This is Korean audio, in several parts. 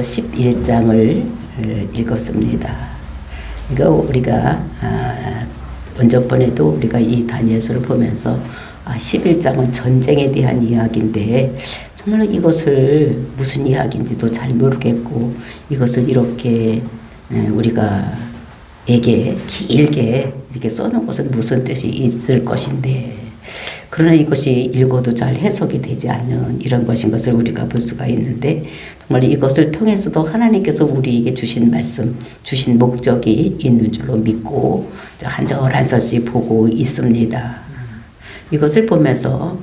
11장을 읽었습니다. 이거 우리가 아, 먼저 번에도 우리가 이 다니엘서를 보면서 아, 11장은 전쟁에 대한 이야기인데 정말 이것을 무슨 이야기인지도 잘 모르겠고 이것을 이렇게 에, 우리가 에게 길게 이렇게 써놓은 것은 무슨 뜻이 있을 것인데 그러나 이것이 읽어도 잘 해석이 되지 않는 이런 것인 것을 우리가 볼 수가 있는데 정말 이것을 통해서도 하나님께서 우리에게 주신 말씀, 주신 목적이 있는 줄로 믿고 한 절 한 절씩 보고 있습니다. 이것을 보면서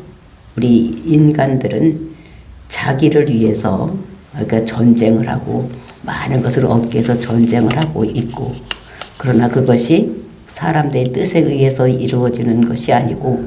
우리 인간들은 자기를 위해서 그러니까 전쟁을 하고 많은 것을 얻기 위해서 전쟁을 하고 있고 그러나 그것이 사람들의 뜻에 의해서 이루어지는 것이 아니고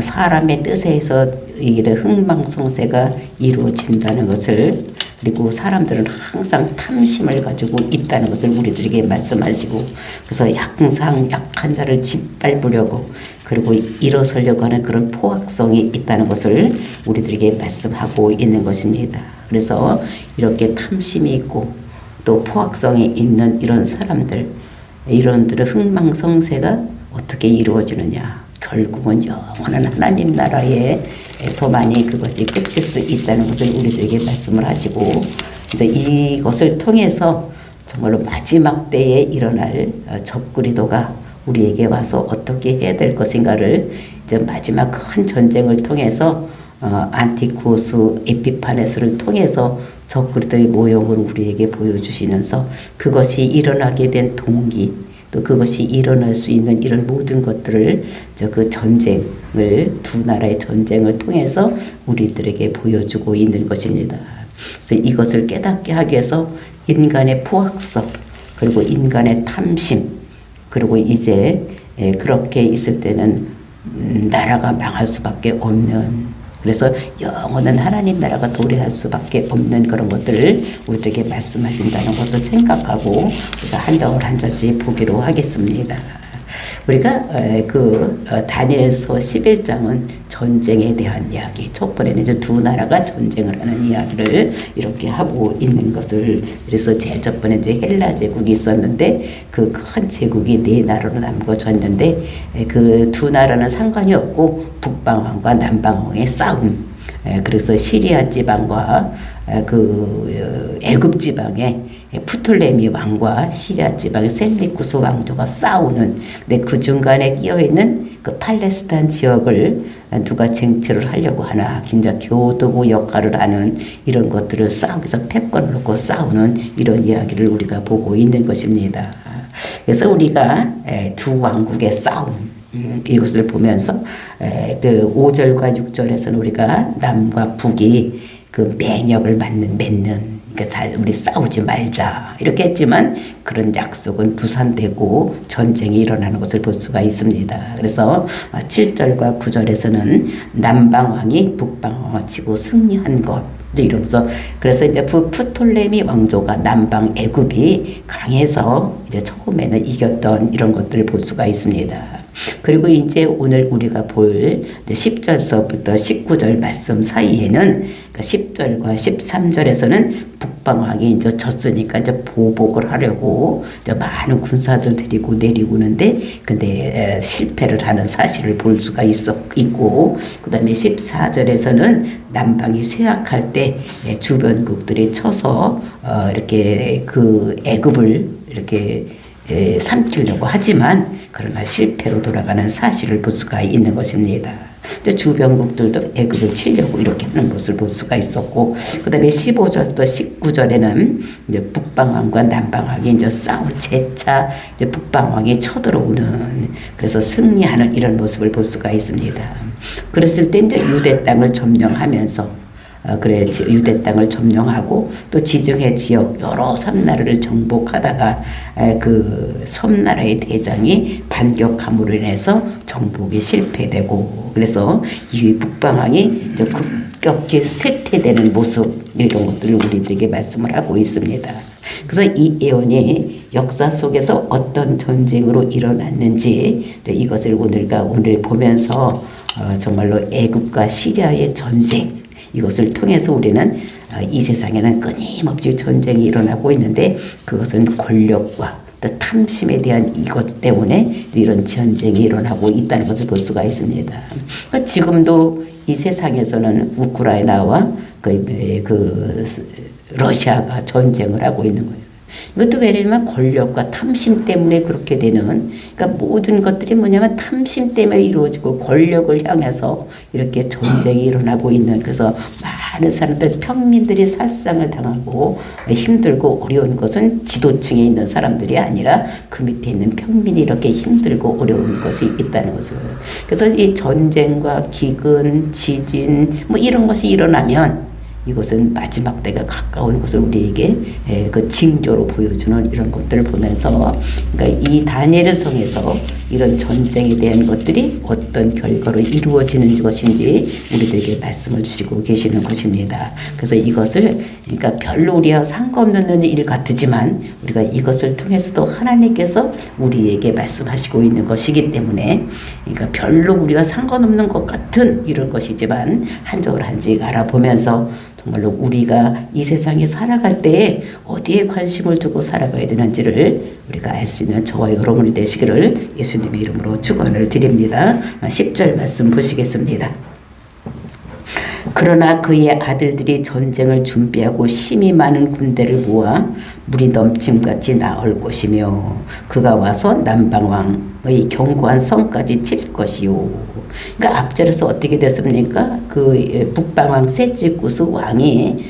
사람의 뜻에 의해서 이런 흥망성쇠가 이루어진다는 것을 그리고 사람들은 항상 탐심을 가지고 있다는 것을 우리들에게 말씀하시고 그래서 항상 약한 자를 짓밟으려고 그리고 일어서려고 하는 그런 포악성이 있다는 것을 우리들에게 말씀하고 있는 것입니다. 그래서 이렇게 탐심이 있고 또 포악성이 있는 이런 사람들 이런들의 흥망성쇠가 어떻게 이루어지느냐 결국은 영원한 하나님 나라의 소만이 그것이 끝일 수 있다는 것을 우리들에게 말씀을 하시고 이제 이것을 통해서 정말로 마지막 때에 일어날 적그리도가 우리에게 와서 어떻게 해야 될 것인가를 이제 마지막 큰 전쟁을 통해서 어, 안티코스 에피파네스를 통해서 적그리도의 모형을 우리에게 보여주시면서 그것이 일어나게 된 동기 또 그것이 일어날 수 있는 이런 모든 것들을 저그 전쟁을 두 나라의 전쟁을 통해서 우리들에게 보여주고 있는 것입니다. 그래서 이것을 깨닫게 하기 위해서 인간의 포악성 그리고 인간의 탐심 그리고 이제 예, 그렇게 있을 때는 음, 나라가 망할 수밖에 없는 그래서 영원한 하나님 나라가 도래할 수밖에 없는 그런 것들을 우리에게 말씀하신다는 것을 생각하고 우리가 한 절을 한 절씩 보기로 하겠습니다. 우리가 그 어, 다니엘서 11장은 전쟁에 대한 이야기. 첫 번에는 이제 두 나라가 전쟁을 하는 이야기를 이렇게 하고 있는 것을 그래서 제일 첫 번에 이제 헬라 제국이 있었는데 그 큰 제국이 네 나라로 남겨졌는데 그 두 나라는 상관이 없고 북방왕과 남방왕의 싸움. 그래서 시리아 지방과 그 어, 애굽 지방에 푸톨레미 왕과 시리아 지방의 셀리쿠스 왕조가 싸우는 근데 그 중간에 끼어 있는 그 팔레스타인 지역을 누가 쟁취를 하려고 하나 진짜 교도부 역할을 하는 이런 것들을 싸우기 위해서 패권을 놓고 싸우는 이런 이야기를 우리가 보고 있는 것입니다. 그래서 우리가 두 왕국의 싸움 음, 이것을 보면서 그 5절과 6절에서는 우리가 남과 북이 그 맹역을 맞는 맺는 다 우리 싸우지 말자 이렇게 했지만 그런 약속은 부산되고 전쟁이 일어나는 것을 볼 수가 있습니다. 그래서 7절과 9절에서는 남방왕이 북방왕을 치고 승리한 것 이러면서 그래서 이제 푸톨레미 왕조가 남방 애굽이 강해서 이제 처음에는 이겼던 이런 것들을 볼 수가 있습니다. 그리고 이제 오늘 우리가 볼 10절서부터 19절 말씀 사이에는 10절과 그러니까 13절에서는 북방왕이 이제 졌으니까 이제 보복을 하려고 이제 많은 군사들 데리고 내리고는데 근데 실패를 하는 사실을 볼 수가 있고 그다음에 14절에서는 남방이 쇠약할 때 주변국들이 쳐서 어 이렇게 그 애굽을 이렇게 삼키려고 하지만 그러나 실패로 돌아가는 사실을 볼 수가 있는 것입니다. 주변국들도 애굽을 치려고 이렇게 하는 것을 볼 수가 있었고, 그 다음에 15절부터 19절에는 이제 북방왕과 남방왕이 이제 싸우 재차 이제 북방왕이 쳐들어오는 그래서 승리하는 이런 모습을 볼 수가 있습니다. 그랬을 때 이제 유대 땅을 점령하면서 어, 그래 유대 땅을 점령하고 또 지정의 지역 여러 섬나라를 정복하다가 그 섬나라의 대장이 반격함으로 인해서 정복이 실패되고 그래서 이 북방왕이 이제 급격히 쇠퇴되는 모습 이런 것들을 우리들에게 말씀을 하고 있습니다. 그래서 이 예언이 역사 속에서 어떤 전쟁으로 일어났는지 이것을 오늘과 오늘 보면서 어, 정말로 애굽과 시리아의 전쟁 이것을 통해서 우리는 어, 이 세상에는 끊임없이 전쟁이 일어나고 있는데 그것은 권력과 또 탐심에 대한 이것 때문에 이런 전쟁이 일어나고 있다는 것을 볼 수가 있습니다. 그러니까 지금도 이 세상에서는 우크라이나와 그, 그 러시아가 전쟁을 하고 있는 거예요. 이것도 왜냐면 권력과 탐심 때문에 그렇게 되는 그러니까 모든 것들이 뭐냐면 탐심 때문에 이루어지고 권력을 향해서 이렇게 전쟁이 일어나고 있는 그래서 많은 사람들 평민들이 살상을 당하고 힘들고 어려운 것은 지도층에 있는 사람들이 아니라 그 밑에 있는 평민이 이렇게 힘들고 어려운 것이 있다는 것을. 그래서 이 전쟁과 기근 지진 뭐 이런 것이 일어나면 이것은 마지막 때가 가까운 것을 우리에게 에, 그 징조로 보여주는 이런 것들을 보면서 그러니까 이 다니엘 성에서 이런 전쟁에 대한 것들이 어떤 결과로 이루어지는 것인지 우리들에게 말씀을 주시고 계시는 것입니다. 그래서 이것을 그러니까 별로 우리와 상관없는 일 같지만 우리가 이것을 통해서도 하나님께서 우리에게 말씀하시고 있는 것이기 때문에 그러니까 별로 우리와 상관없는 것 같은 이런 것이지만 한적을 한직 알아보면서 정말로 우리가 이 세상에 살아갈 때에 어디에 관심을 두고 살아가야 되는지를 우리가 알 수 있는 저와 여러분이 되시기를 예수님의 이름으로 축원을 드립니다. 10절 말씀 보시겠습니다. 그러나 그의 아들들이 전쟁을 준비하고 힘이 많은 군대를 모아 물이 넘침같이 나올 것이며 그가 와서 남방왕의 견고한 성까지 칠 것이요. 그러니까 앞절에서 어떻게 됐습니까? 그 북방왕 세지구스 왕이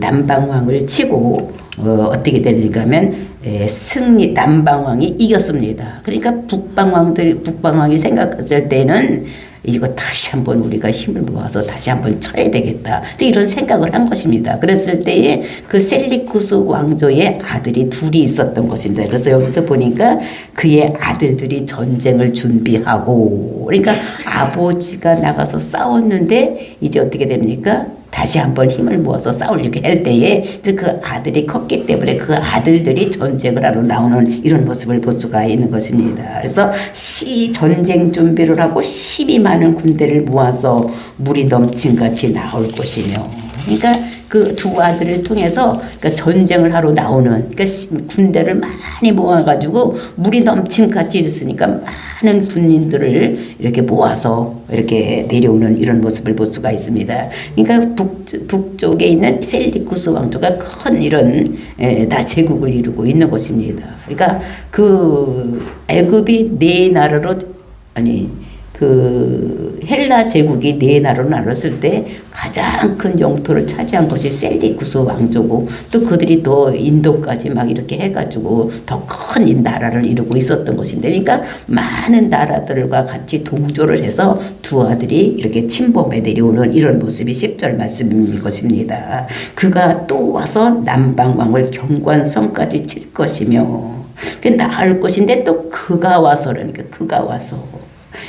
남방왕을 치고 어, 어떻게 되는가 하면 승리 남방왕이 이겼습니다. 그러니까 북방왕들이 북방왕이 생각했을 때는 이거 다시 한번 우리가 힘을 모아서 다시 한번 쳐야 되겠다. 이런 생각을 한 것입니다. 그랬을 때에 그 셀리쿠스 왕조의 아들이 둘이 있었던 것입니다. 그래서 여기서 보니까 그의 아들들이 전쟁을 준비하고 그러니까 아버지가 나가서 싸웠는데 이제 어떻게 됩니까? 다시 한번 힘을 모아서 싸우려고 할 때에 그 아들이 컸기 때문에 그 아들들이 전쟁을 하러 나오는 이런 모습을 볼 수가 있는 것입니다. 그래서 시 전쟁 준비를 하고 힘이 많은 군대를 모아서 물이 넘친 같이 나올 것이며 그러니까 그 두 아들을 통해서 그러니까 전쟁을 하러 나오는 그러니까 군대를 많이 모아가지고 물이 넘친 같이 있으니까 많은 군인들을 이렇게 모아서 이렇게 내려오는 이런 모습을 볼 수가 있습니다. 그러니까 북, 북쪽에 있는 셀리쿠스 왕조가 큰 이런 에, 다 제국을 이루고 있는 것입니다. 그러니까 그 애굽이 네 나라로 아니 그 헬라 제국이 네 나라로 나눴을 때 가장 큰 영토를 차지한 것이 셀리쿠스 왕조고 또 그들이 더 인도까지 막 이렇게 해가지고 더 큰 나라를 이루고 있었던 것인데 그러니까 많은 나라들과 같이 동조를 해서 두 아들이 이렇게 침범해 내려오는 이런 모습이 10절 말씀인 것입니다. 그가 또 와서 남방왕을 경관성까지 칠 것이며 그 나을 것인데 또 그가 와서 그러니까 그가 와서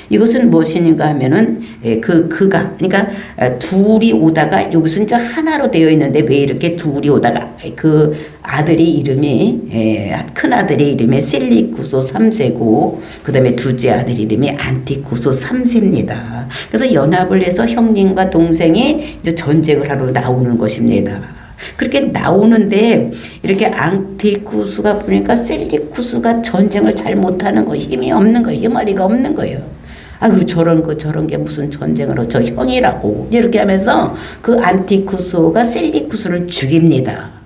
이것은 무엇인가 하면은 예, 그 그가 그러니까 아, 둘이 오다가 여기서 이제 하나로 되어 있는데 왜 이렇게 둘이 오다가 그 아들이 이름이 예, 큰 아들의 이름이 셀리쿠소 3세고 그다음에 둘째 아들 이름이 안티쿠소 3세입니다. 그래서 연합을 해서 형님과 동생이 이제 전쟁을 하러 나오는 것입니다. 그렇게 나오는데 이렇게 앙티쿠스가 보니까 셀리쿠스가 전쟁을 잘 못하는 거 힘이 없는 거예요. 힘머리가 없는 거예요. 아유 저런 거 저런 게 무슨 전쟁으로 저 형이라고 이렇게 하면서 그 안티쿠스가 셀리쿠스를 죽입니다.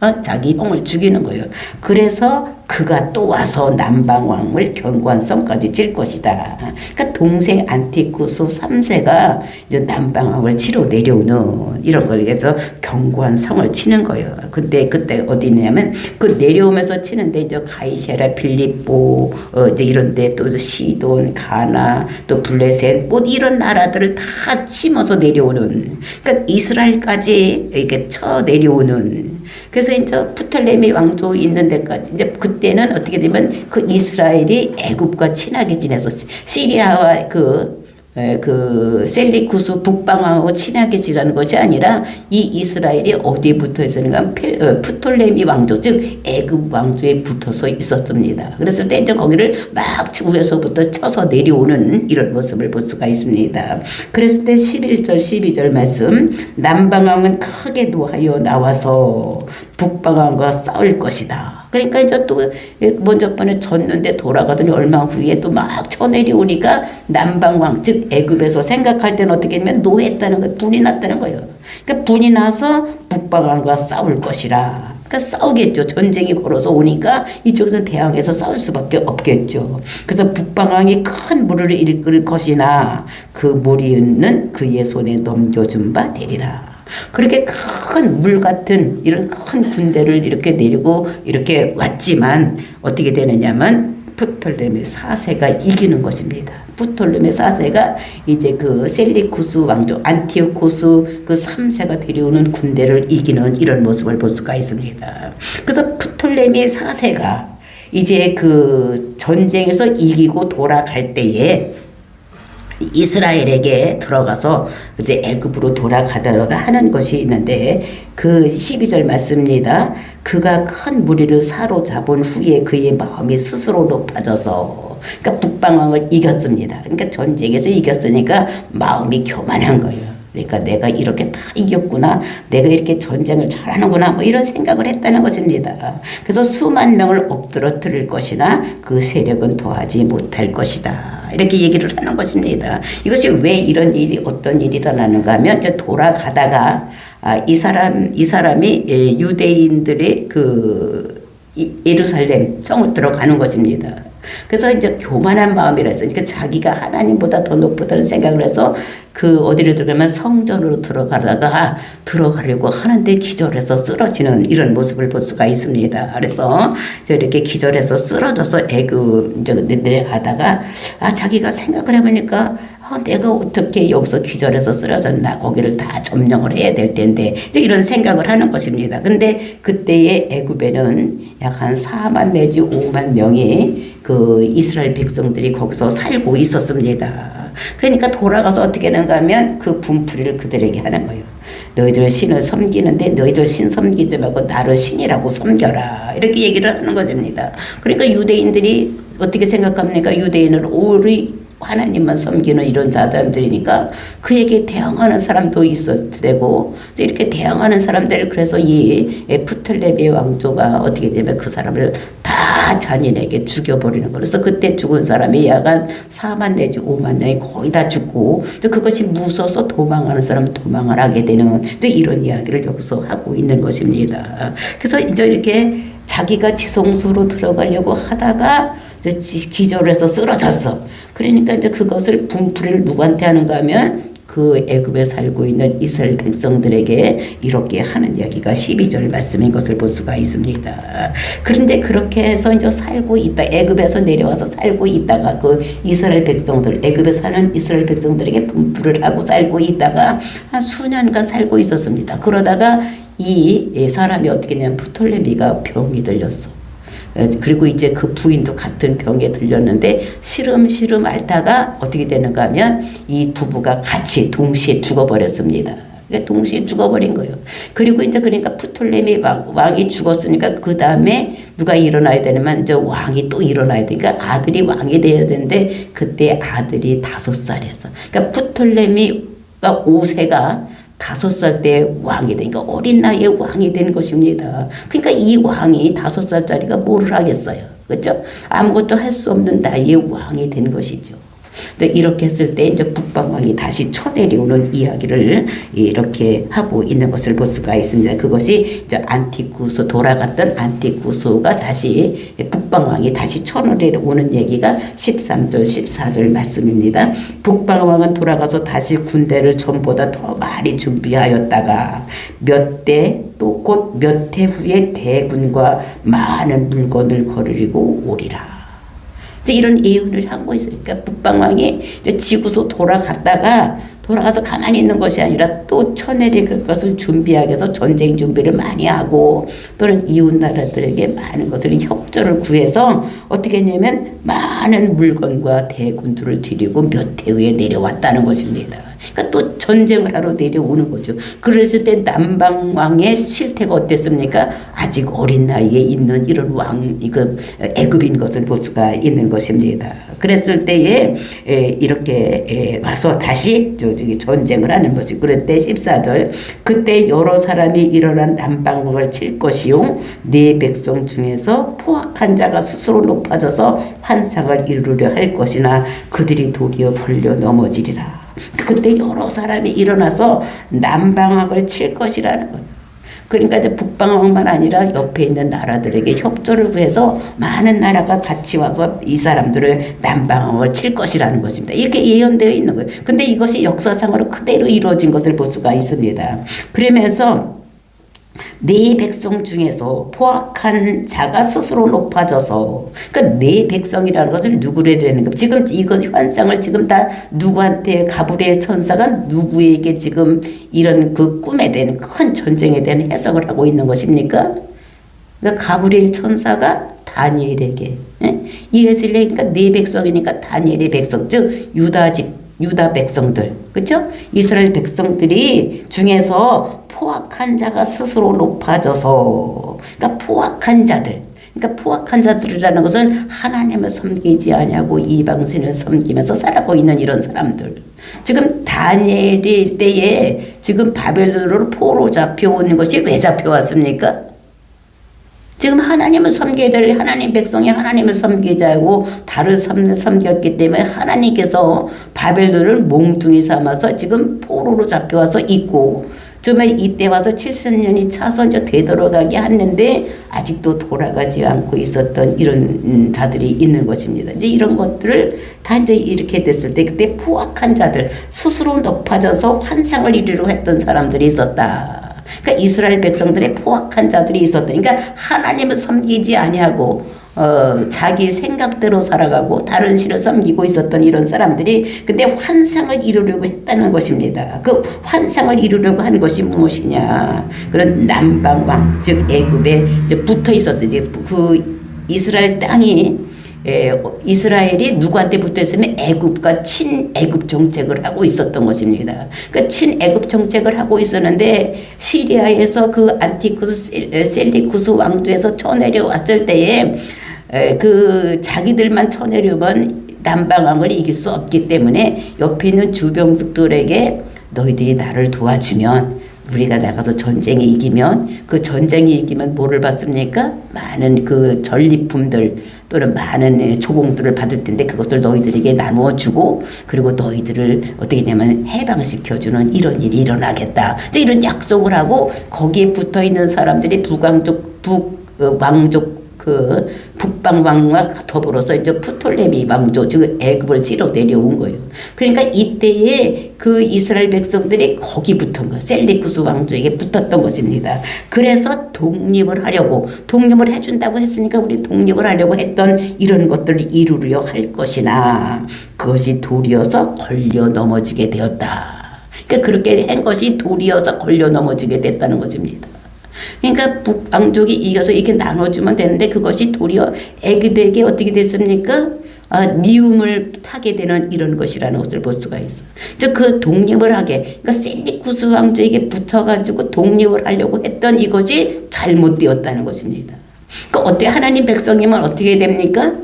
어? 자기 형을 죽이는 거예요. 그래서 그가 또 와서 남방왕을 견관성까지 질 것이다. 그러니까 동생 안티쿠스 3세가 이제 남방왕을 치러 내려오는 이런 걸 해서 견관성을 치는 거예요. 근데 그때 어디냐면 그 내려오면서 치는데 이제 가이세라 필리포 어 이제 이런데 또 시돈 가나 또 블레셋 뭐 이런 나라들을 다 치면서 내려오는 그러니까 이스라엘까지 이렇게 쳐 내려오는 그래서 이제 프톨레미 왕조 있는 데까지 이제 그때는 어떻게 되면 그 이스라엘이 애굽과 친하게 지내서 시리아와 그 에, 그 셀리쿠스 북방왕하고 친하게 지라는 것이 아니라 이 이스라엘이 붙어 있었는가 필- 어, 프톨레미 왕조 즉 애굽 왕조에 붙어서 있었습니다. 그랬을 때 이제 거기를 막 위에서부터 쳐서 내려오는 이런 모습을 볼 수가 있습니다. 그랬을 때 11절 12절 말씀 남방왕은 크게 노하여 나와서 북방왕과 싸울 것이다. 그러니까 이제 또 먼저 번에 졌는데 돌아가더니 얼마 후에 또 막 쳐내려오니까 남방왕 즉 애굽에서 생각할 때는 어떻게 하면 노했다는 거예요. 분이 났다는 거예요. 그러니까 분이 나서 북방왕과 싸울 것이라. 그러니까 싸우겠죠. 전쟁이 걸어서 오니까 이쪽에서 대항해서 싸울 수밖에 없겠죠. 그래서 북방왕이 큰 물을 일끌 것이나 그 무리는 그의 손에 넘겨준 바 되리라. 그렇게 큰 물 같은 이런 큰 군대를 이렇게 내리고 이렇게 왔지만 어떻게 되느냐면 프톨레미 4세가 이기는 것입니다. 프톨레미 4세가 이제 그 셀리쿠스 왕조 안티오코스 그 3세가 데려오는 군대를 이기는 이런 모습을 볼 수가 있습니다. 그래서 프톨레미 4세가 이제 그 전쟁에서 이기고 돌아갈 때에 이스라엘에게 들어가서 이제 애굽으로 돌아가다가 하는 것이 있는데 그 12절 맞습니다. 그가 큰 무리를 사로잡은 후에 그의 마음이 스스로 높아져서 그러니까 북방왕을 이겼습니다. 그러니까 전쟁에서 이겼으니까 마음이 교만한 거예요. 그러니까 내가 이렇게 다 이겼구나. 내가 이렇게 전쟁을 잘하는구나. 뭐 이런 생각을 했다는 것입니다. 그래서 수만 명을 엎드러뜨릴 것이나 그 세력은 더하지 못할 것이다. 이렇게 얘기를 하는 것입니다. 이것이 왜 이런 일이 어떤 일이 일어나는가 하면 이제 돌아가다가 아, 이 사람 이 사람이 예, 유대인들의 그 이- 예루살렘 성을 들어가는 것입니다. 그래서 이제 교만한 마음이라 했으니까 자기가 하나님보다 더 높다는 생각을 해서 그 어디로 들어가면 성전으로 들어가다가 들어가려고 하는데 기절해서 쓰러지는 이런 모습을 볼 수가 있습니다. 그래서 저 이렇게 기절해서 쓰러져서 이제 내려가다가 아 자기가 생각을 해보니까 아, 내가 어떻게 여기서 기절해서 쓰러졌나 거기를 다 점령을 해야 될 텐데 이제 이런 생각을 하는 것입니다. 근데 그때의 애굽에는 약 한 4만 내지 5만 명이 그 이스라엘 백성들이 거기서 살고 있었습니다. 그러니까 돌아가서 어떻게 하는가 하면 그 분풀이를 그들에게 하는 거예요. 너희들 신을 섬기는데 너희들 신 섬기지 말고 나를 신이라고 섬겨라. 이렇게 얘기를 하는 것입니다. 그러니까 유대인들이 어떻게 생각합니까? 유대인은 오리 하나님만 섬기는 이런 자들이니까 그에게 대항하는 사람도 테고 이제 이렇게 대항하는 사람들 그래서 이 에프틀레비 왕조가 어떻게 되면 그 사람을 다 잔인하게 죽여버리는 거예요. 그래서 그때 죽은 사람이 약간 4만 내지 5만 명이 거의 다 죽고 또 그것이 무서워서 도망하는 사람은 도망을 하게 되는 이제 이런 이야기를 여기서 하고 있는 것입니다. 그래서 이제 이렇게 자기가 지성소로 들어가려고 하다가 기절해서 쓰러졌어. 그러니까 이제 그것을 분풀이를 누구한테 하는가 하면 그 애굽에 살고 있는 이스라엘 백성들에게 이렇게 하는 이야기가 12절 말씀인 것을 볼 수가 있습니다. 그런데 그렇게 해서 이제 살고 있다. 애굽에서 내려와서 살고 있다가 그 이스라엘 백성들, 애굽에 사는 이스라엘 백성들에게 분풀을 하고 살고 있다가 한 수년간 살고 있었습니다. 그러다가 이 사람이 어떻게 되냐면 프톨레미가 병이 들렸어. 그리고 이제 그 부인도 같은 병에 들렸는데 시름시름 앓다가 어떻게 되는가 하면 이 부부가 같이 동시에 죽어버렸습니다. 그러니까 동시에 죽어버린 거예요. 그리고 이제 그러니까 프톨레미 왕, 왕이 죽었으니까 그 다음에 누가 일어나야 되냐면 이제 왕이 또 일어나야 되니까 아들이 왕이 돼야 되는데 그때 아들이 다섯 살이었어. 그러니까 프톨레미가 5세가 다섯 살 때 왕이 되니까 어린 나이에 왕이 된 것입니다. 그러니까 이 왕이 다섯 살짜리가 뭐를 하겠어요. 그렇죠? 아무것도 할 수 없는 나이에 왕이 된 것이죠. 이렇게 했을 때 이제 북방왕이 다시 쳐내려오는 이야기를 이렇게 하고 있는 것을 볼 수가 있습니다. 그것이 이제 안티쿠스 돌아갔던 안티쿠스가 다시 북방왕이 다시 쳐내려오는 얘기가 13절 14절 말씀입니다. 북방왕은 돌아가서 다시 군대를 전보다 더 많이 준비하였다가 몇대 또 곧 몇 해 후에 대군과 많은 물건을 거르리고 오리라. 이런 예언을 하고 있어요. 그러니까 북방왕이 지구소 돌아갔다가 돌아가서 가만히 있는 것이 아니라 또 쳐내릴 것을 준비하기 위해서 전쟁 준비를 많이 하고 또는 이웃 나라들에게 많은 것을 협조를 구해서 어떻게 했냐면 많은 물건과 대군주를 들이고 몇 해 후에 내려왔다는 것입니다. 그러니까 또 전쟁을 하러 내려오는 거죠. 그랬을 때 남방 왕의 실태가 어땠습니까? 아직 어린 나이에 있는 이런 왕, 이거 애굽인 것을 볼 수가 있는 것입니다. 그랬을 때에 에, 이렇게 에, 와서 다시 저, 저기 전쟁을 하는 것이 때 14절 그때 여러 사람이 일어난 남방왕을 칠 것이요 네 백성 중에서 포악한 자가 스스로 높아져서 환상을 이루려 할 것이나 그들이 도리어 걸려 넘어지리라. 그때 여러 사람이 일어나서 남방학을 칠 것이라는 거예요. 그러니까 이제 북방학만 아니라 옆에 있는 나라들에게 협조를 구해서 많은 나라가 같이 와서 이 사람들을 남방학을 칠 것이라는 것입니다. 이렇게 예언되어 있는 거예요. 근데 이것이 역사상으로 그대로 이루어진 것을 볼 수가 있습니다. 그러면서 네 백성 중에서 포악한 자가 스스로 높아져서 그러니까 네 백성이라는 것을 누구래라는 거 지금 이거 현상을 지금 다 누구한테 가브리엘 천사가 누구에게 지금 이런 그 꿈에 대한 큰 전쟁에 대한 해석을 하고 있는 것입니까? 그러니까 가브리엘 천사가 다니엘에게 예? 이것을 그러니까 네 백성이니까 다니엘의 백성 즉 유다 집 유다 백성들 그렇죠? 이스라엘 백성들이 중에서 포악한 자가 스스로 높아져서 그러니까 포악한 자들 그러니까 포악한 자들이라는 것은 하나님을 섬기지 아니하고 이방신을 섬기면서 살아고 있는 이런 사람들. 지금 다니엘이 때에 지금 바벨론으로 포로 잡혀온 것이 왜 잡혀왔습니까? 지금 하나님을 섬겨야 될 하나님 백성이 하나님을 섬기자고 달을 섬, 섬겼기 때문에 하나님께서 바벨론을 몽둥이 삼아서 지금 포로로 잡혀와서 있고 정말 이때 와서 70년이 차서 이제 되돌아가게 했는데 아직도 돌아가지 않고 있었던 이런 음, 자들이 있는 것입니다. 이제 이런 것들을 다 이제 이렇게 됐을 때 그때 포악한 자들 스스로 높아져서 환상을 이루려 했던 사람들이 있었다. 그러니까 이스라엘 백성들의 포악한 자들이 있었다. 그러니까 하나님을 섬기지 아니하고 어, 자기 생각대로 살아가고 다른 신을 섬기고 있었던 이런 사람들이 근데 환상을 이루려고 했다는 것입니다. 그 환상을 이루려고 한 것이 무엇이냐? 그런 남방왕 즉 애굽에 붙어 있었어요. 이제 그 이스라엘 땅이 에, 이스라엘이 누구한테 붙어 있으면 애굽과 친애굽 정책을 하고 있었던 것입니다. 그 친애굽 정책을 하고 있었는데 시리아에서 그 안티쿠스 셀리쿠스 왕조에서 쳐내려 왔을 때에 에, 그 자기들만 쳐내려면 남방왕을 이길 수 없기 때문에 옆에 있는 주병들에게 너희들이 나를 도와주면 우리가 나가서 전쟁에 이기면 그 전쟁에 이기면 뭐를 받습니까? 많은 그 전리품들 또는 많은 조공들을 받을 텐데 그것을 너희들에게 나누어 주고 그리고 너희들을 어떻게 되면 해방시켜 주는 이런 일이 일어나겠다. 이런 약속을 하고 거기에 붙어 있는 사람들이 북왕족 북 어, 왕족 그 북방 왕과 더불어서 이제 프톨레미 왕조 즉 애굽을 치러 내려온 거예요. 그러니까 이때에 그 이스라엘 백성들이 거기 붙은 거 셀리쿠스 왕조에게 붙었던 것입니다. 그래서 독립을 하려고 독립을 해준다고 했으니까 우리 독립을 하려고 했던 이런 것들을 이루려 할 것이나 그것이 돌이어서 걸려 넘어지게 되었다. 그러니까 그렇게 한 것이 돌이어서 걸려 넘어지게 됐다는 것입니다. 그러니까 북왕족이 이겨서 이렇게 나눠주면 되는데 그것이 도리어 애굽에게 어떻게 됐습니까? 아, 미움을 타게 되는 이런 것이라는 것을 볼 수가 있어. 즉그 독립을 하게, 그러니까 셀리쿠스 왕조에게 붙어가지고 독립을 하려고 했던 이것이 잘못되었다는 것입니다. 그러니까 어떻게 하나님 백성이면 어떻게 됩니까?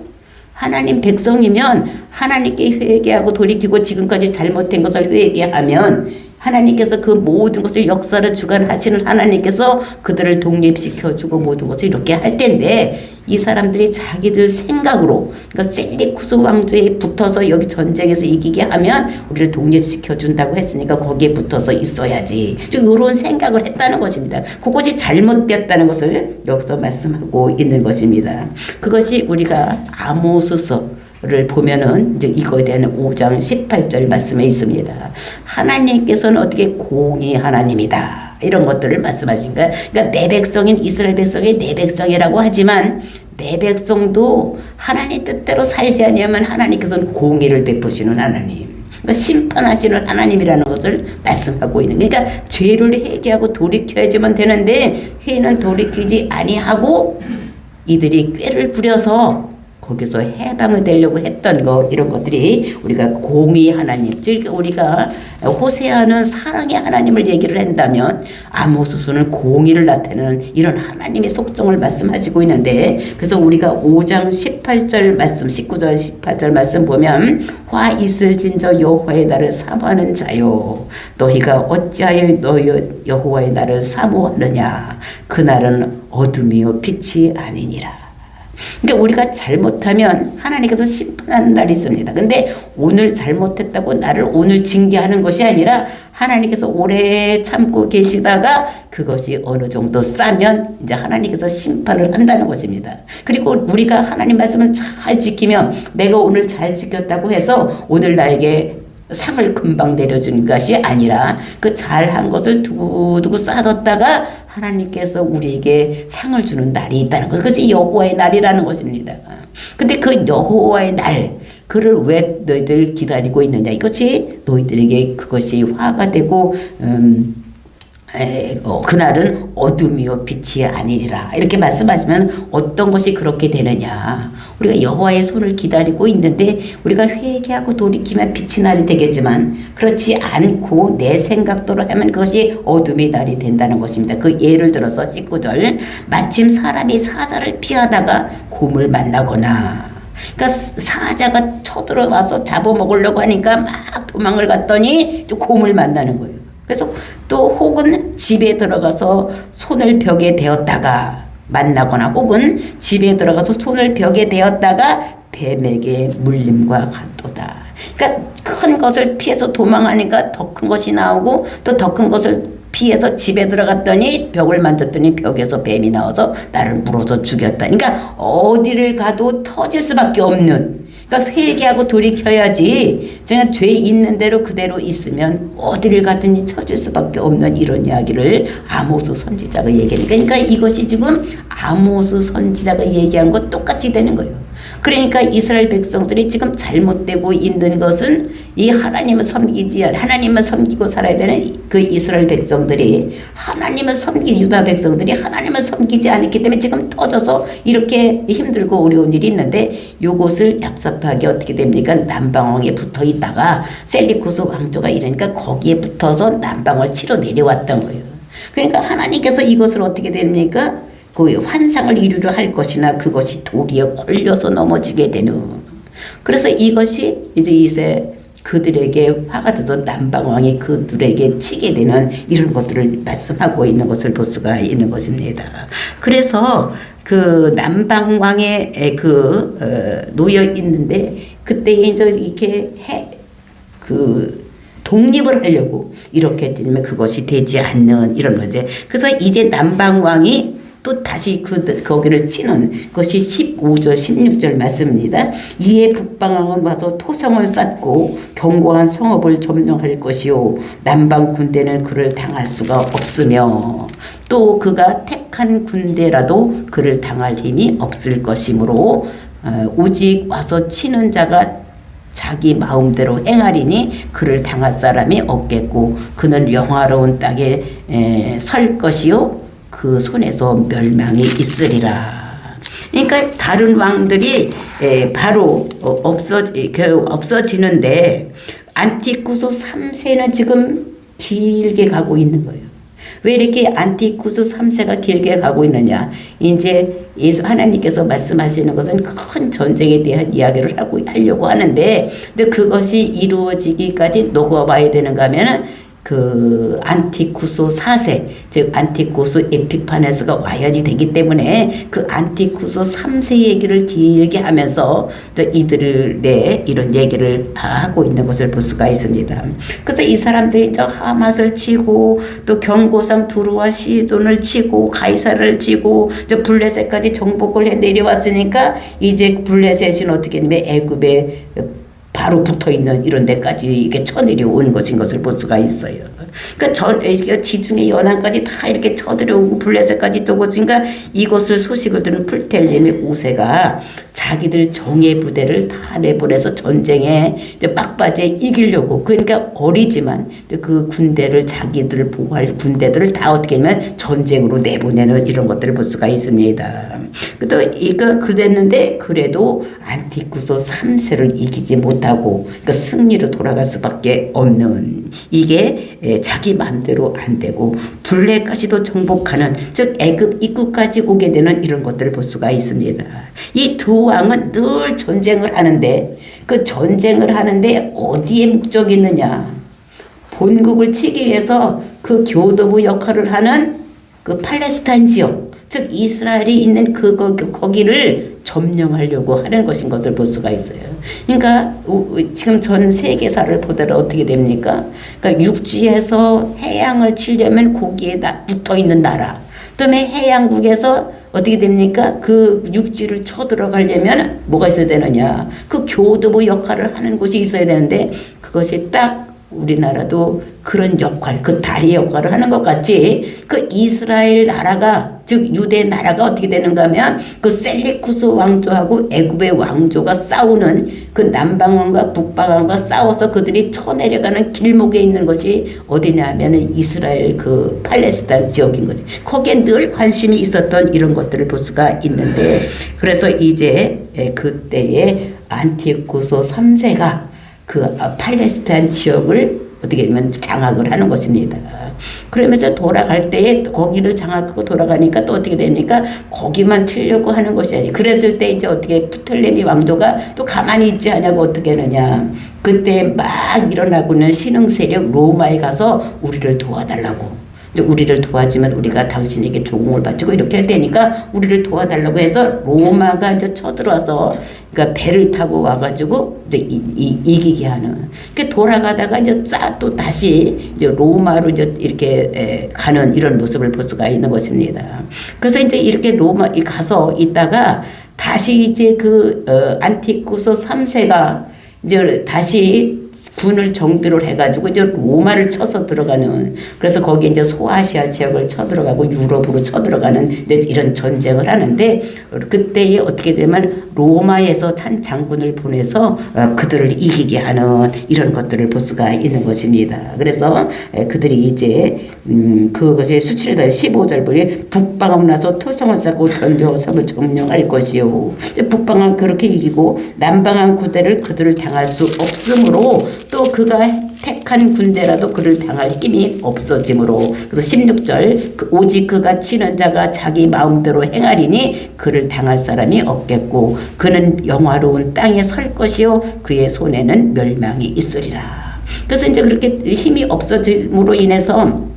하나님 백성이면 하나님께 회개하고 돌이키고 지금까지 잘못된 것을 회개하면 하나님께서 그 모든 것을 역사를 주관하시는 하나님께서 그들을 독립시켜주고 모든 것을 이렇게 할 텐데 이 사람들이 자기들 생각으로 그러니까 셀리쿠스 왕조에 붙어서 여기 전쟁에서 이기게 하면 우리를 독립시켜 준다고 했으니까 거기에 붙어서 있어야지. 좀 이런 생각을 했다는 것입니다. 그것이 잘못되었다는 것을 여기서 말씀하고 있는 것입니다. 그것이 우리가 아모스서 를 보면은 이제 이거에 대한 5장 18절 말씀에 있습니다. 하나님께서는 어떻게 공의 하나님이다. 이런 것들을 말씀하신 거예요. 그러니까 내 백성인 이스라엘 백성이 내 백성이라고 하지만 내 백성도 하나님 뜻대로 살지 않으면 하나님께서는 공의를 베푸시는 하나님. 그러니까 심판하시는 하나님이라는 것을 말씀하고 있는. 그러니까 죄를 회개하고 돌이켜야지만 되는데 회는 돌이키지 아니하고 이들이 꾀를 부려서 거기서 해방을 되려고 했던 거 이런 것들이 우리가 공의 하나님 즉 우리가 호세아는 사랑의 하나님을 얘기를 한다면 아모스서는 공의를 나타내는 이런 하나님의 속성을 말씀하시고 있는데 그래서 우리가 5장 18절 말씀 19절 18절 말씀 보면 화 있을 진저 여호와의 날을 사모하는 자요. 너희가 어찌하여 너희 여호와의 날을 사모하느냐? 그 날은 어둠이요 빛이 아니니라 그러니까 우리가 잘못하면 하나님께서 심판하는 날이 있습니다. 근데 오늘 잘못했다고 나를 오늘 징계하는 것이 아니라 하나님께서 오래 참고 계시다가 그것이 어느 정도 싸면 이제 하나님께서 심판을 한다는 것입니다. 그리고 우리가 하나님 말씀을 잘 지키면 내가 오늘 잘 지켰다고 해서 오늘 나에게 상을 금방 내려준 것이 아니라 그 잘한 것을 두고두고 쌓아뒀다가 하나님께서 우리에게 상을 주는 날이 있다는 것. 그것이 여호와의 날이라는 것입니다. 근데 그 여호와의 날, 그를 왜 너희들 기다리고 있느냐? 이것이 너희들에게 그것이 화가 되고, 음, 에, 어, 그날은 어둠이요 빛이 아니리라. 이렇게 말씀하시면 어떤 것이 그렇게 되느냐. 우리가 여호와의 손을 기다리고 있는데 우리가 회개하고 돌이키면 빛이 날이 되겠지만 그렇지 않고 내 생각대로 하면 그것이 어둠의 날이 된다는 것입니다. 그 예를 들어서 19절 마침 사람이 사자를 피하다가 곰을 만나거나. 그러니까 사자가 쳐들어가서 잡아먹으려고 하니까 막 도망을 갔더니 또 곰을 만나는 거예요 그래서 또 혹은 집에 들어가서 손을 벽에 대었다가 만나거나 혹은 집에 들어가서 손을 벽에 대었다가 뱀에게 물림과 같도다. 그러니까 큰 것을 피해서 도망하니까 더 큰 것이 나오고 또 더 큰 것을 피해서 집에 들어갔더니 벽을 만졌더니 벽에서 뱀이 나와서 나를 물어서 죽였다. 그러니까 어디를 가도 터질 수밖에 없는 그러니까 회개하고 돌이켜야지 제가 죄 있는 대로 그대로 있으면 어디를 가든지 처질 수밖에 없는 이런 이야기를 아모스 선지자가 얘기하니까 그러니까 이것이 지금 아모스 선지자가 얘기한 것 똑같이 되는 거예요. 그러니까 이스라엘 백성들이 지금 잘못되고 있는 것은 이 하나님을 섬기지 하나님을 섬기고 살아야 되는 그 이스라엘 백성들이 하나님을 섬긴 유다 백성들이 하나님을 섬기지 않았기 때문에 지금 터져서 이렇게 힘들고 어려운 일이 있는데 요것을 얍삽하게 어떻게 됩니까? 남방왕에 붙어 있다가 셀리쿠스 왕조가 이러니까 거기에 붙어서 남방을 치러 내려왔던 거예요. 그러니까 하나님께서 이것을 어떻게 됩니까? 그 환상을 이루려 할 것이나 그것이 도리에 걸려서 넘어지게 되는. 그래서 이것이 이제 이제 그들에게 화가 돼서 남방왕이 그들에게 치게 되는 이런 것들을 말씀하고 있는 것을 볼 수가 있는 것입니다. 그래서 그 남방왕에 그 어, 놓여 있는데 그때 이제 이렇게 해 그 독립을 하려고 이렇게 되면 그것이 되지 않는 이런 거죠. 그래서 이제 남방왕이 또 다시 그 거기를 치는 것이 15절 16절 말씀입니다. 이에 북방왕은 와서 토성을 쌓고 견고한 성읍을 점령할 것이요 남방 군대는 그를 당할 수가 없으며 또 그가 택한 군대라도 그를 당할 힘이 없을 것이므로 어, 오직 와서 치는 자가 자기 마음대로 행하리니 그를 당할 사람이 없겠고 그는 영화로운 땅에 설 것이요 그 손에서 멸망이 있으리라. 그러니까 다른 왕들이 바로 어, 없어 그 없어지는데 안티쿠스 3세는 지금 길게 가고 있는 거예요. 왜 이렇게 안티쿠스 3세가 길게 가고 있느냐? 이제 예수 하나님께서 말씀하시는 것은 큰 전쟁에 대한 이야기를 하고 하려고 하는데, 근데 그것이 이루어지기까지 녹아봐야 되는가 하면은 그 안티쿠스 4세 즉 안티쿠스 에피파네스가 와야지 되기 때문에 그 안티쿠스 3세 얘기를 길게 하면서 이들의 이런 얘기를 하고 있는 것을 볼 수가 있습니다. 그래서 이 사람들이 저 하맛을 치고 또 경고상 두루와 시돈을 치고 가이사를 치고 저 블레셋까지 정복을 해 내려왔으니까 이제 블레셋은 어떻게 되면 애굽에 바로 붙어 있는 이런 데까지 이게 쳐내려 온 것인 것을 볼 수가 있어요. 그러니까 저 지중해 연안까지 다 이렇게 쳐들어오고 블레셋까지 떠고 그러니까 이것을 소식을 들은 풀텔렘의 우세가 자기들 정예 부대를 다 내보내서 전쟁에 이제 막바지에 이기려고 그러니까 어리지만 그 군대를 자기들을 보호할 군대들을 다 어떻게 하면 전쟁으로 내보내는 이런 것들을 볼 수가 있습니다. 또 이거 그랬는데 그래도 안티쿠소 3세를 이기지 못하고 그러니까 승리로 돌아갈 수밖에 없는 이게 에, 자기 마음대로 안 되고 블레까지도 정복하는 즉 애굽 입구까지 오게 되는 이런 것들을 볼 수가 있습니다. 이 두 왕은 늘 전쟁을 하는데 그 전쟁을 하는데 어디에 목적이 있느냐? 본국을 치기 위해서 그 교도부 역할을 하는 그 팔레스타인 지역, 즉 이스라엘이 있는 그 거- 거기를 점령하려고 하는 것인 것을 볼 수가 있어요. 그러니까 우- 지금 전 세계사를 보더라 어떻게 됩니까? 그러니까 육지에서 해양을 치려면 거기에 나- 붙어 있는 나라. 그다음에 해양국에서 어떻게 됩니까? 그 육지를 쳐들어가려면 뭐가 있어야 되느냐? 그 교도부 역할을 하는 곳이 있어야 되는데 그것이 딱 우리나라도 그런 역할, 그 다리 역할을 하는 것 같이 그 이스라엘 나라가 즉 유대 나라가 어떻게 되는가 하면 그 셀리쿠스 왕조하고 애굽의 왕조가 싸우는 그 남방왕과 북방왕과 싸워서 그들이 쳐내려가는 길목에 있는 것이 어디냐 하면은 이스라엘 그 팔레스타인 지역인 거지. 거기에 늘 관심이 있었던 이런 것들을 볼 수가 있는데 그래서 이제 예, 그때에 안티쿠소 3세가 그 아, 팔레스타인 지역을 어떻게 보면 장악을 하는 것입니다. 그러면서 돌아갈 때에 거기를 장악하고 돌아가니까 또 어떻게 됩니까? 거기만 틀려고 하는 것이 아니. 그랬을 때 이제 어떻게 프톨레미 왕조가 또 가만히 있지 않냐고 어떻게 하느냐. 그때 막 일어나고는 신흥 세력 로마에 가서 우리를 도와달라고. 우리를 도와주면 우리가 당신에게 조공을 바치고 이렇게 할 테니까 우리를 도와달라고 해서 로마가 이제 쳐들어와서 그러니까 배를 타고 와가지고 이제 이, 이, 이기게 하는. 그 돌아가다가 이제 짜또 다시 이제 로마로 이제 이렇게 에, 가는 이런 모습을 볼 수가 있는 것입니다. 그래서 이제 이렇게 로마 에 가서 있다가 다시 이제 그 어, 안티쿠소 3세가 이제 다시 군을 정비를 해가지고 이제 로마를 쳐서 들어가는 그래서 거기 이제 소아시아 지역을 쳐들어가고 유럽으로 쳐들어가는 이제 이런 전쟁을 하는데 그때에 어떻게 되면 로마에서 찬 장군을 보내서 어, 그들을 이기게 하는 이런 것들을 볼 수가 있는 것입니다. 그래서 에, 그들이 이제 음 그것이 수치를 15절 보니 북방하고 나서 토성을 쌓고 견뎌 섬을 점령할 것이요. 북방은 그렇게 이기고 남방한 구대를 그들을 당할 수 없으므로 또 그가 택한 군대라도 그를 당할 힘이 없어지므로 그래서 16절 그 오직 그가 치는 자가 자기 마음대로 행하리니 그를 당할 사람이 없겠고 그는 영화로운 땅에 설 것이요 그의 손에는 멸망이 있으리라. 그래서 이제 그렇게 힘이 없어짐으로 인해서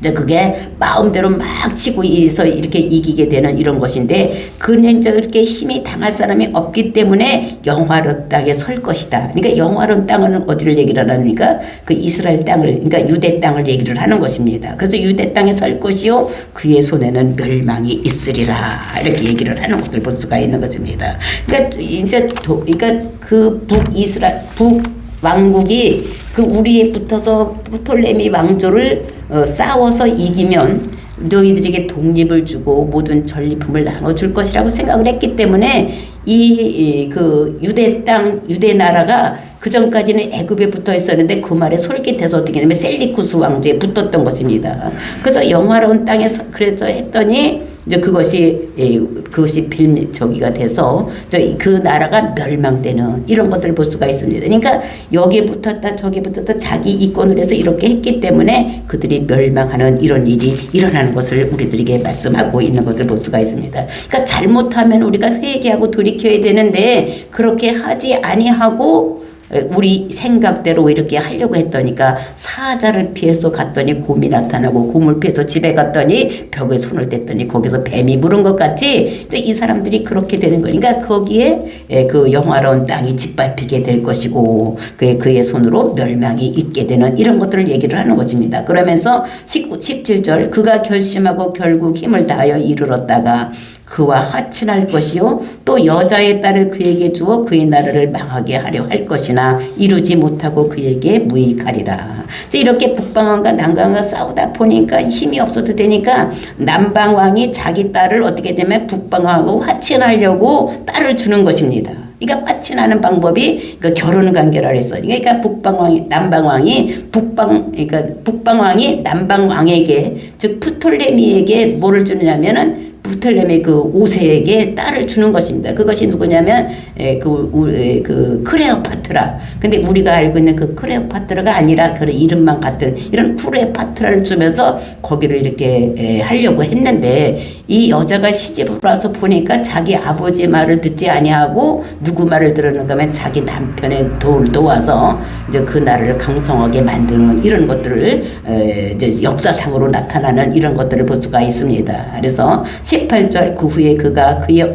이제 그게 마음대로 막 치고 이서 이렇게 이기게 되는 이런 것인데 그는 그렇게 힘이 당할 사람이 없기 때문에 영화로운 땅에 설 것이다. 그러니까 영화로운 땅은 어디를 얘기를 하니까 그 이스라엘 땅을 그러니까 유대 땅을 얘기를 하는 것입니다. 그래서 유대 땅에 설 것이요 그의 손에는 멸망이 있으리라 이렇게 얘기를 하는 것을 볼 수가 있는 것입니다. 그러니까 이제 도, 그러니까 그 북이스라 북 왕국이 그 우리에 붙어서 프톨레미 왕조를 어, 싸워서 이기면 너희들에게 독립을 주고 모든 전리품을 나눠줄 것이라고 생각을 했기 때문에 이 그 유대 땅 유대 나라가 그 전까지는 애굽에 붙어 있었는데 그 말에 솔깃해서 어떻게 하냐면 셀리쿠스 왕조에 붙었던 것입니다. 그래서 영화로운 땅에서 그래서 했더니 이제 그것이 예, 그것이 빌 저기가 돼서 저그 나라가 멸망되는 이런 것들을 볼 수가 있습니다. 그러니까 여기에 붙었다 저기에 붙었다 자기 이권을 해서 이렇게 했기 때문에 그들이 멸망하는 이런 일이 일어나는 것을 우리들에게 말씀하고 있는 것을 볼 수가 있습니다. 그러니까 잘못하면 우리가 회개하고 돌이켜야 되는데 그렇게 하지 아니하고 우리 생각대로 이렇게 하려고 했더니까 사자를 피해서 갔더니 곰이 나타나고 곰을 피해서 집에 갔더니 벽에 손을 댔더니 거기서 뱀이 물은 것 같이 이제 이 사람들이 그렇게 되는 거니까 거기에 에, 그 영화로운 땅이 짓밟히게 될 것이고 그의 그의 손으로 멸망이 있게 되는 이런 것들을 얘기를 하는 것입니다. 그러면서 19, 17절 그가 결심하고 결국 힘을 다하여 이르렀다가 그와 화친할 것이요 또 여자의 딸을 그에게 주어 그의 나라를 망하게 하려 할 것이나 이루지 못하고 그에게 무익하리라. 이렇게 북방왕과 남방왕과 싸우다 보니까 힘이 없어도 되니까 남방왕이 자기 딸을 어떻게 되면 북방왕하고 화친하려고 딸을 주는 것입니다. 그러니까 화친하는 방법이 그러니까 결혼 관계라 했어요. 그러니까 북방왕이 남방왕이 북방 그러니까 북방왕이 남방왕에게 즉 프톨레미에게 뭐를 주느냐면은 부틀레미 그 5세에게 딸을 주는 것입니다. 그것이 누구냐면 에, 그, 우- 에, 그 크레오파트라. 근데 우리가 알고 있는 그 크레오파트라가 아니라 그 이름만 같은 이런 크레오파트라를 주면서 거기를 이렇게 에, 하려고 했는데 이 여자가 시집을 와서 보니까 자기 아버지 말을 듣지 아니하고 누구 말을 들었는가 하면 자기 남편의 도를 도와서 이제 그 나라를 강성하게 만드는 이런 것들을 에, 이제 역사상으로 나타나는 이런 것들을 볼 수가 있습니다. 그래서 18절 그 후에 그가 그의